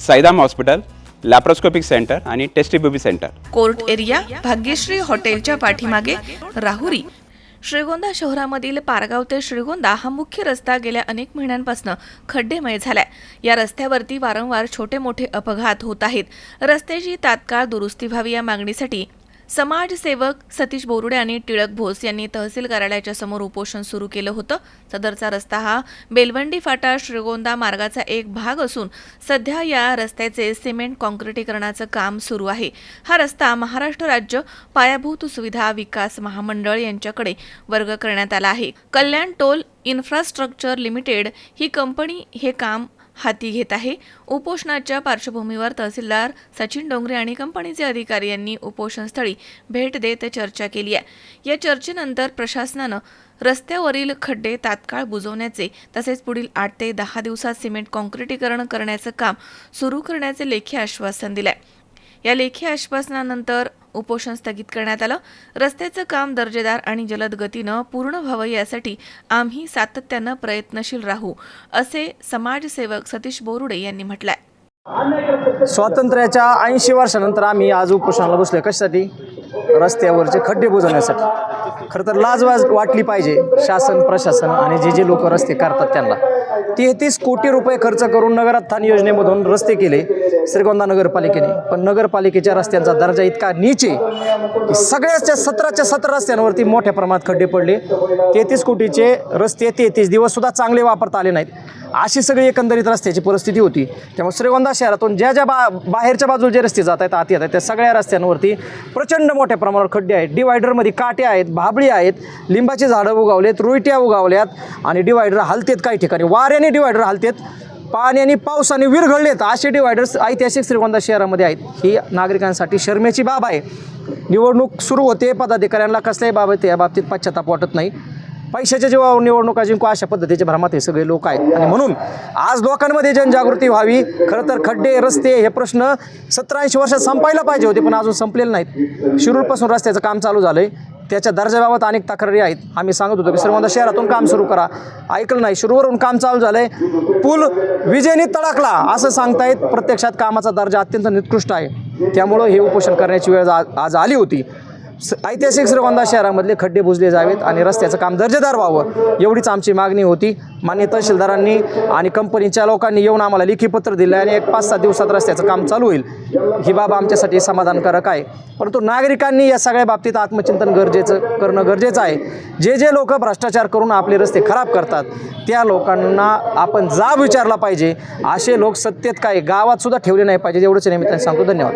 Saidham hospital laparoscopic centre आणि test tube baby centre. Court area Bhagyashree हॉटेलच्या पाठीमागे राहुरी. श्रीगोंदा शहरामधील पारगाव ते श्रीगोंदा हा मुख्य रस्ता गेल्या अनेक महिन्यांपासून खड्डेमय झालाय. या रस्त्यावरती वारंवार छोटे मोठे अपघात होत आहेत. रस्त्याची तात्काळ दुरुस्ती व्हावी या मागणीसाठी समाजसेवक सतीश बोरुडे आणि टिळक भोस यांनी तहसील कार्यालयाच्या समोर उपोषण सुरू केलं होतं. सदरचा रस्ता हा बेलवंडी फाटा श्रीगोंदा मार्गाचा एक भाग असून सध्या या रस्त्याचे सिमेंट कॉन्क्रिटीकरणाचं काम सुरू आहे. हा रस्ता महाराष्ट्र राज्य पायाभूत सुविधा विकास महामंडळ यांच्याकडे वर्ग करण्यात आला आहे. कल्याण टोल इन्फ्रास्ट्रक्चर लिमिटेड ही कंपनी हे काम हाती घेत आहे. उपोषणाच्या पार्श्वभूमीवर तहसीलदार सचिन डोंगरे आणि कंपनीचे अधिकारी यांनी उपोषणस्थळी भेट देत चर्चा केली आहे. या चर्चेनंतर प्रशासनानं रस्त्यावरील खड्डे तात्काळ बुजवण्याचे तसेच पुढील आठ ते दहा दिवसात सिमेंट काँक्रिटीकरण करण्याचं काम सुरू करण्याचे लेखी आश्वासन दिलं आहे या लेखी आश्वासनानंतर उपोषण स्थगित करण्यात आलं. रस्त्याचं काम दर्जेदार आणि जलद गतीनं पूर्ण व्हावं यासाठी आम्ही सातत्यानं प्रयत्नशील राहू असे समाजसेवक सतीश बोरुडे यांनी म्हटलंय. स्वातंत्र्याच्या ऐंशी वर्षानंतर आम्ही आज उपोषणाला बसलो कशासाठी? रस्त्यावरचे खड्डे बुजवण्यासाठी. खरं तर लाज वाटली पाहिजे शासन प्रशासन आणि जे जे लोक रस्ते करतात त्यांना. तेहतीस कोटी रुपये खर्च करून नगरात्थान योजनेमधून रस्ते केले श्रीगोंदा नगरपालिकेने. पण नगरपालिकेच्या रस्त्यांचा दर्जा इतका नीचे की सगळ्याच्या सतराच्या सतरा रस्त्यांवरती मोठ्या प्रमाणात खड्डे पडले. तेहतीस कोटीचे रस्ते तेहतीस दिवससुद्धा चांगले वापरता आले नाहीत. अशी सगळी एकंदरीत रस्त्याची परिस्थिती होती. त्यामुळे श्रीगोंदा शहरातून ज्या ज्या बा बाहेरच्या बाजूला जे रस्ते जात आहेत आत येत आहेत त्या सगळ्या रस्त्यांवरती प्रचंड मोठ्या प्रमाणावर खड्डे आहेत. डिवायडरमध्ये काटे आहेत भाबळी आहेत लिंबाची झाडं उगावलेत रुईट्या उगावल्यात आणि डिवायडर हलतेत काही ठिकाणी. वाऱ्याने डिवायडर हलतेत पाण्याने पावसाने विरघळलेत असे डिवायडर्स ऐतिहासिक श्रीगोंदा शहरामध्ये आहेत. ही नागरिकांसाठी शर्मेची बाब आहे. निवडणूक सुरू होते पदाधिकाऱ्यांना कसल्याही बाबत या बाबतीत पश्चाताप वाटत नाही. पैशाच्या जेव्हा निवडणुका जिंकू अशा पद्धतीचे भ्रमात हे सगळे लोक आहेत. आणि म्हणून आज लोकांमध्ये जनजागृती व्हावी. खरं तर खड्डे रस्ते हे प्रश्न सतरा ऐंशी वर्षात संपायला पाहिजे होते पण अजून संपलेले नाहीत. शिरूरपासून रस्त्याचं काम चालू झालं आहे त्याच्या दर्जाबाबत अनेक तक्रारी आहेत. आम्ही सांगत होतो की श्रीमंत शहरातून काम सुरू करा. ऐकलं नाही सुरूवरून काम चालू झालंय. पूल विजेने तळकला असं सांगतायत. प्रत्यक्षात कामाचा दर्जा अत्यंत निकृष्ट आहे. त्यामुळं हे उपोषण करण्याची वेळ आज आज आली होती. ऐतिहासिक श्रीगोंदा शहरामधले खड्डे बुजले जावेत आणि रस्त्याचं काम दर्जेदार व्हावं एवढीच आमची मागणी होती. मान्य तहसीलदारांनी आणि कंपनीच्या लोकांनी येऊन आम्हाला लेखी पत्र दिलं आणि एक पाच सात दिवसात रस्त्याचं काम चालू होईल. ही बाब आमच्यासाठी समाधानकारक आहे. परंतु नागरिकांनी या सगळ्या बाबतीत आत्मचिंतन गरजेचं करणं गरजेचं आहे. जे जे लोक भ्रष्टाचार करून आपले रस्ते खराब करतात त्या लोकांना आपण जाब विचारला पाहिजे. असे लोक सत्तेत काय गावात सुद्धा ठेवले नाही पाहिजे एवढंच निमित्ताने सांगतो. धन्यवाद.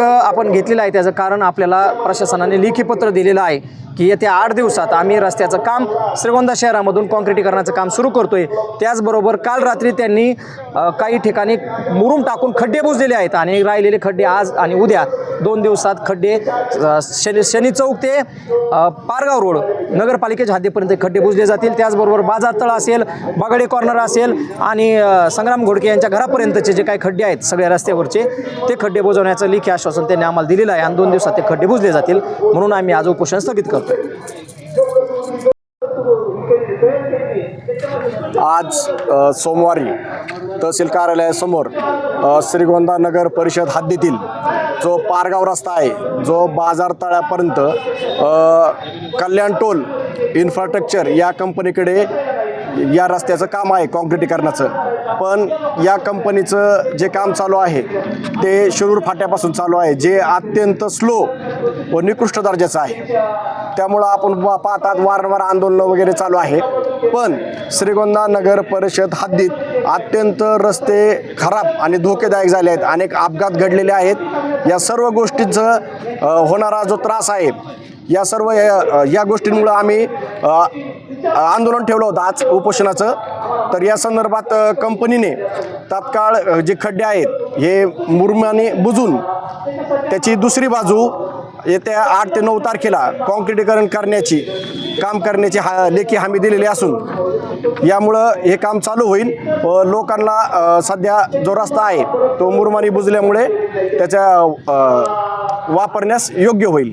आपण घेतलेलं आहे त्याचं कारण आपल्याला प्रशासनाने लेखी पत्र दिलेलं आहे की येत्या आठ दिवसात आम्ही रस्त्याचं काम श्रीगोंदा शहरामधून काँक्रिटीकरणाचं काम सुरू करतोय. त्याचबरोबर काल रात्री त्यांनी काही ठिकाणी मुरुम टाकून खड्डे बुजलेले आहेत आणि राहिलेले खड्डे आज आणि उद्या दोन दिवसात खड्डे शनी शनी चौक ते पारगाव रोड नगरपालिकेच्या हद्दीपर्यंत खड्डे बुजले जातील. त्याचबरोबर बाजार तळ असेल बागडे कॉर्नर असेल आणि संग्राम घोडके यांच्या घरापर्यंतचे जे काही खड्डे आहेत सगळ्या रस्त्यावरचे ते खड्डे बुजवण्याचं लेखी आश्वासन त्यांनी आम्हाला दिलेलं आहे. आणि दोन दिवसात ते खड्डे बुजले जातील म्हणून आम्ही आज उपोषण स्थगित करतोय. आज सोमवारी तहसील कार्यालयासमोर श्रीगोंदा नगर परिषद हद्दीतील जो पारगाव रस्ता आहे जो बाजार तळ्यापर्यंत कल्याण टोल इन्फ्रास्ट्रक्चर या कंपनीकडे या रस्त्याचं काम आहे काँक्रिटीकरणाचं. पण या कंपनीचं जे काम चालू आहे ते शिरूर फाट्यापासून चालू आहे जे अत्यंत स्लो व निकृष्ट दर्जाचं आहे. त्यामुळं आपण पाहतात वारंवार आंदोलनं वगैरे चालू आहे. पण श्रीगोंदा नगर परिषद हद्दीत अत्यंत रस्ते खराब आणि धोकेदायक झाले आहेत. अनेक अपघात घडलेले आहेत. या सर्व गोष्टींचं होणारा जो त्रास आहे या सर्व या या गोष्टींमुळं आम्ही आंदोलन ठेवलं होतं आज उपोषणाचं. तर या संदर्भात कंपनीने तात्काळ जे खड्डे आहेत हे मुरमाने बुजून त्याची दुसरी बाजू येत्या आठ ते नऊ तारखेला काँक्रिटीकरण करण्याची काम करण्याची हा लेखी हमी दिलेली असून यामुळं हे काम चालू होईल. व लोकांना सध्या जो रस्ता आहे तो मुरमानी बुजल्यामुळे त्याच्या वापरण्यास योग्य होईल.